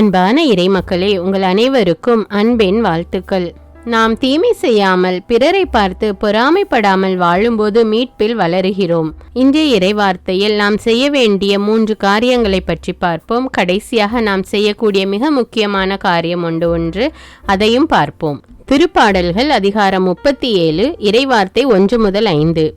அன்பான இறைமக்களே உங்கள் அனைவருக்கும் அன்பின் வாழ்த்துக்கள். நாம் தீமை செய்யாமல் பிறரை பார்த்து பொறாமைப்படாமல் வாழும்போது மீட்பில் வளருகிறோம். இன்றைய இறைவார்த்தையில் நாம் செய்ய வேண்டிய மூன்று காரியங்களை பற்றி பார்ப்போம். கடைசியாக நாம் செய்யக்கூடிய மிக முக்கியமான காரியம் ஒன்று ஒன்று அதையும் பார்ப்போம். திருப்பாடல்கள் அதிகாரம் முப்பத்தி ஏழு இறைவார்த்தை ஒன்று முதல் ஐந்து.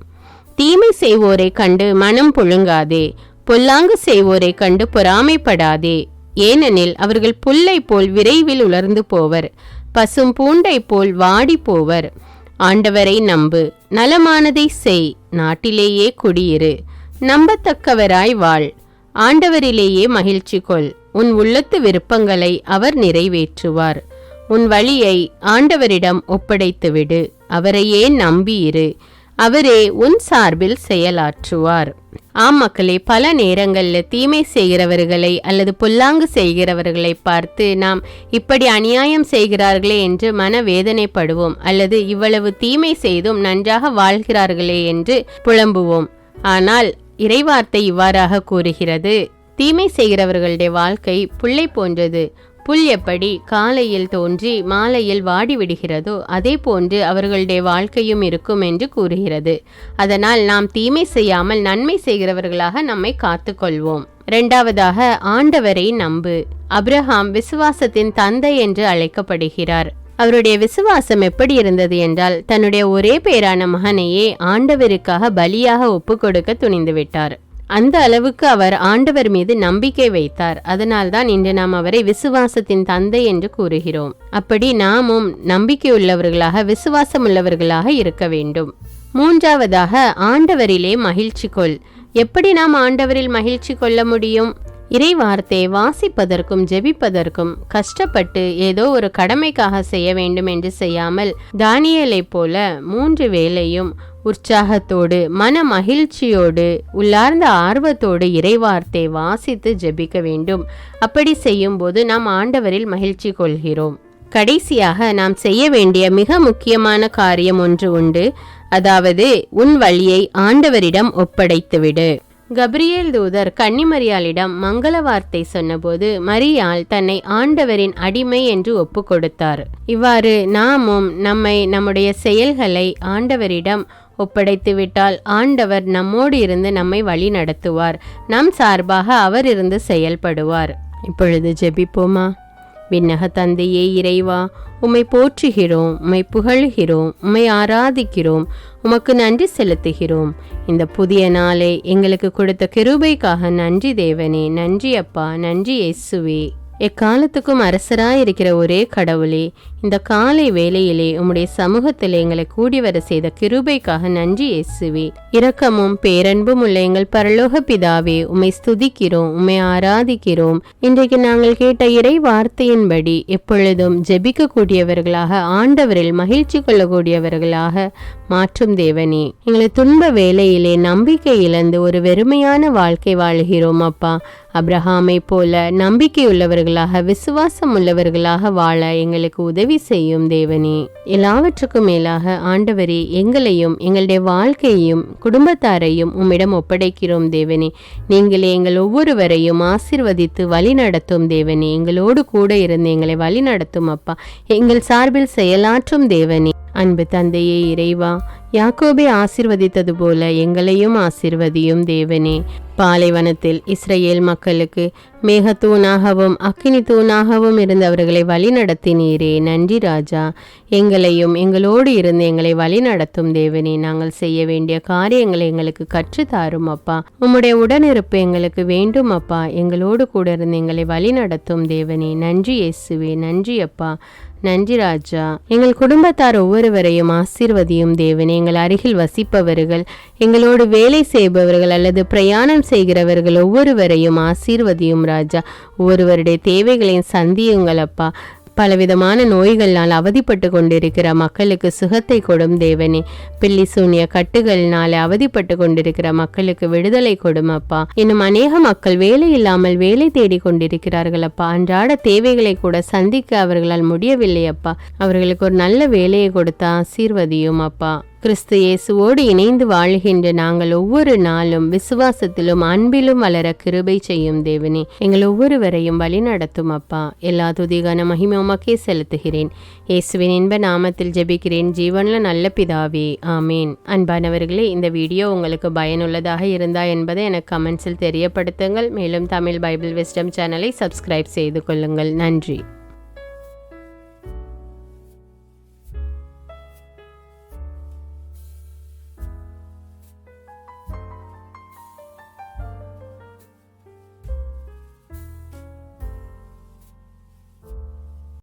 தீமை செய்வோரை கண்டு மனம் புழுங்காதே பொல்லாங்கு செய்வோரை கண்டு பொறாமைப்படாதே ஏனெனில் அவர்கள் புல்லை போல் விரைவில் உலர்ந்து போவர் பசும் பூண்டை போல் வாடி போவர். ஆண்டவரை நம்பு நலமானதை செய் நாட்டிலேயே குடியிரு நம்பத்தக்கவராய் வாழ். ஆண்டவரிலேயே மகிழ்ச்சி கொள் உன் உள்ளத்து விருப்பங்களை அவர் நிறைவேற்றுவார். உன் வழியை ஆண்டவரிடம் ஒப்படைத்துவிடு அவரையே நம்பியிரு. அவரே உன் சார்பில் செயலாற்றுவார். ஆம் மக்களே பல நேரங்களில் தீமை செய்கிறவர்களை அல்லது புல்லாங்கு செய்கிறவர்களை பார்த்து நாம் இப்படி அநியாயம் செய்கிறார்களே என்று மன வேதனைப்படுவோம் அல்லது இவ்வளவு தீமை செய்தும் நன்றாக வாழ்கிறார்களே என்று புலம்புவோம். ஆனால் இறைவார்த்தை இவ்வாறாக கூறுகிறது தீமை செய்கிறவர்களுடைய வாழ்க்கை புள்ளை போன்றது. புல் எப்படி காலையில் தோன்றி மாலையில் வாடிவிடுகிறதோ அதே போன்று அவர்களுடைய வாழ்க்கையும் இருக்கும் என்று கூறுகிறது. அதனால் நாம் தீமை செய்யாமல் நன்மை செய்கிறவர்களாக நம்மை காத்துக்கொள்வோம். இரண்டாவதாக ஆண்டவரை நம்பு. அப்ரஹாம் விசுவாசத்தின் தந்தை என்று அழைக்கப்படுகிறார். அவருடைய விசுவாசம் எப்படி இருந்தது என்றால் தன்னுடைய ஒரே பேரான மகனையே ஆண்டவருக்காக பலியாக ஒப்பு கொடுக்க துணிந்துவிட்டார். அந்த அளவுக்கு அவர் ஆண்டவர் மீது நம்பிக்கை வைத்தார். அதனால்தான் இன்று நாம் அவரை விசுவாசத்தின் தந்தை என்று கூறுகிறோம். அப்படி நாமும் நம்பிக்கையுள்ளவர்களாக விசுவாசம் உள்ளவர்களாக இருக்க வேண்டும். மூன்றாவதாக ஆண்டவரிலே மகிழ்ச்சி கொள். எப்படி நாம் ஆண்டவரில் மகிழ்ச்சி கொள்ள முடியும்? இறை வார்த்தை வாசிப்பதற்கும் ஜெபிப்பதற்கும் கஷ்டப்பட்டு ஏதோ ஒரு கடமைக்காக செய்ய வேண்டும் என்று செய்யாமல் தானியலைப் போல மூன்று வேளையும் உற்சாகத்தோடு மன மகிழ்ச்சியோடு உள்ளார்ந்த ஆர்வத்தோடு இறைவார்த்தை வாசித்து ஜெபிக்க வேண்டும். அப்படி செய்யும்போது நாம் ஆண்டவரில் மகிழ்ச்சி கொள்கிறோம். கடைசியாக நாம் செய்ய வேண்டிய மிக முக்கியமான காரியம் ஒன்று உண்டு. அதாவது உன் வழியை ஆண்டவரிடம் ஒப்படைத்துவிடு. கப்ரியேல் தூதர் கன்னிமரியாளிடம் மங்கள வார்த்தை சொன்னபோது மரியாள் தன்னை ஆண்டவரின் அடிமை என்று ஒப்பு கொடுத்தார் இவ்வாறு நாமும் நம்மை நம்முடைய செயல்களை ஆண்டவரிடம் ஒப்படைத்துவிட்டால் ஆண்டவர் நம்மோடு இருந்து நம்மை வழி நடத்துவார். நம் சார்பாக அவர் இருந்து செயல்படுவார். இப்பொழுது ஜெபிப்போமா? விண்ணக தந்தையே இறைவா உம்மை போற்றுகிறோம் உம்மை புகழ்கிறோம் உம்மை ஆராதிக்கிறோம் உமக்கு நன்றி செலுத்துகிறோம். இந்த புதிய நாளை எங்களுக்கு கொடுத்த கிருபைக்காக நன்றி தேவனே நன்றி அப்பா நன்றி எஸ்ஸுவே எக்காலத்துக்கும் அரசராய் இருக்கிற ஒரே கடவுளே இந்த காலை வேளையிலே உம்முடைய சமூகத்தில் எங்களை கூடி வர செய்த கிருபைக்காக நன்றி இயேசுவே இரக்கமும் பேரன்பும் உள்ள எங்கள் பரலோக பிதாவே உம்மை ஸ்துதிக்கிறோம் உம்மை ஆராதிக்கிறோம். இன்றைக்கு நாங்கள் கேட்ட இறை வார்த்தையின்படி எப்பொழுதும் ஜெபிக்க கூடியவர்களாக ஆண்டவரில் மகிழ்ச்சி கொள்ளக்கூடியவர்களாக மாற்றும் தேவனே. எங்களை துன்ப வேலையிலே நம்பிக்கை இழந்து ஒரு வெறுமையான வாழ்க்கை வாழ்கிறோம் அப்பா. அப்ரஹாமை போல நம்பிக்கையுள்ளவர்களாக விசுவாசம் உள்ளவர்களாக வாழ எங்களுக்கு உதவி செய்யும் தேவனே. எல்லாவற்றுக்கும் மேலாக ஆண்டவரே எங்களையும் எங்களுடைய வாழ்க்கையையும் குடும்பத்தாரையும் உம்மிடம் ஒப்படைக்கிறோம் தேவனே. நீங்களே எங்கள் ஒவ்வொருவரையும் ஆசிர்வதித்து வழி நடத்தும் தேவனே. எங்களோடு கூட இருந்து எங்களை வழி நடத்தும் அப்பா. எங்கள் சார்பில் செயலாற்றும் தேவனே. அன்பு தந்தையே இறைவா யாக்கோபை ஆசிர்வதித்தது போல எங்களையும் ஆசிர்வதியும் தேவனே. பாலைவனத்தில் இஸ்ரேல் மக்களுக்கு மேகத்தூணாகவும் அக்கினி தூணாகவும் இருந்தவர்களை வழிநடத்தினீரே. வழி நடத்தினீரே நன்றி ராஜா. எங்களையும் எங்களோடு இருந்து எங்களை வழி நடத்தும் தேவனே. நாங்கள் செய்ய வேண்டிய காரியங்களை எங்களுக்கு கற்றுத்தாரும் அப்பா. உம்முடைய உடனிருப்பு எங்களுக்கு வேண்டும் அப்பா. எங்களோடு கூட இருந்து எங்களை வழி நடத்தும் தேவனே. நன்றி இயேசுவே. நன்றி அப்பா. நன்றி ராஜா. எங்கள் குடும்பத்தார் ஒவ்வொருவரையும் ஆசீர்வதியும் தேவனே. எங்கள் அருகில் வசிப்பவர்கள் எங்களோடு வேலை செய்பவர்கள் அல்லது பிரயாணம் செய்கிறவர்கள் ஒவ்வொருவரையும் ஆசீர்வதியும் ராஜா. ஒவ்வொருவருடைய தேவைகளையும் சந்தியுங்கள் அப்பா. பலவிதமான நோய்களால் அவதிப்பட்டு கொண்டிருக்கிற மக்களுக்கு சுகத்தை கொடும் தேவனே. பில்லி சூனிய கட்டுகள்னால அவதிப்பட்டு கொண்டிருக்கிற மக்களுக்கு விடுதலை கொடும் அப்பா. இன்னும் அநேக மக்கள் வேலை இல்லாமல் வேலை தேடி கொண்டிருக்கிறார்கள் அப்பா. அன்றாட தேவைகளை கூட சந்திக்க அவர்களால் முடியவில்லை அப்பா. அவர்களுக்கு ஒரு நல்ல வேலையை கொடுத்தா ஆசீர்வதியும் அப்பா. கிறிஸ்து இயேசுவோடு இணைந்து வாழ்கின்ற நாங்கள் ஒவ்வொரு நாளும் விசுவாசத்திலும் அன்பிலும் வளர கிருபை செய்யும் தேவனே. எங்கள் ஒவ்வொருவரையும் வழி நடத்தும் அப்பா. எல்லா துதிகான மகிமை உமக்கே செலுத்துகிறேன். இயேசுவின் இன்ப நாமத்தில் ஜெபிக்கிறேன். ஜீவன்ல நல்ல பிதாவே. ஆமேன். அன்பானவர்களே இந்த வீடியோ உங்களுக்கு பயனுள்ளதாக இருந்தா என்பதை எனக்கு கமெண்ட்ஸில் தெரியப்படுத்துங்கள். மேலும் தமிழ் பைபிள் விஸ்டம் சேனலை சப்ஸ்கிரைப் செய்து கொள்ளுங்கள். நன்றி.